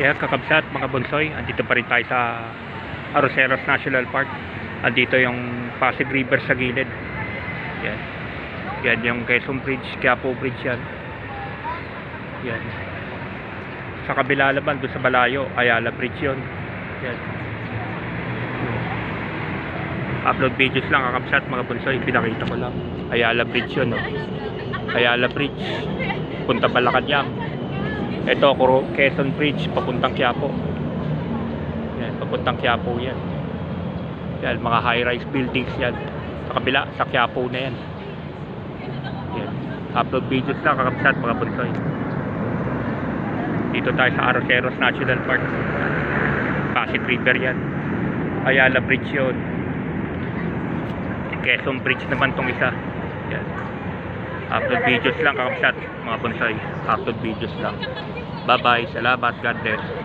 Yeah, kakabsat mga bonsoy, andito pa rin tayo sa Arroceros National Park. Andito yung Pasig River sa gilid. Yan. Yan yung Quezon Bridge, Quiapo Bridge yan. Yan. Sa kabila naman, doon sa Balayo, Ayala Bridge yun. Yan. Upload videos lang kakabsat mga bonsoy, pinakita ko lang. Ayala Bridge yun. No? Ayala Bridge, punta Malacanang. Ito, Quezon Bridge, papuntang Quiapo. Yan, papuntang Quiapo yan. Yan, mga high-rise buildings yan. Sa kabila, sa Quiapo na yan. Yan. Upload videos lang, kakabsat mga bunsoy. Dito tayo sa Arroceros National Park. Pasig River yan. Ayala Bridge yun. Quezon Bridge naman tong isa. Yan. Upload videos lang kakabsat mga bonsai. Upload videos lang. Bye bye. Salamat. God bless.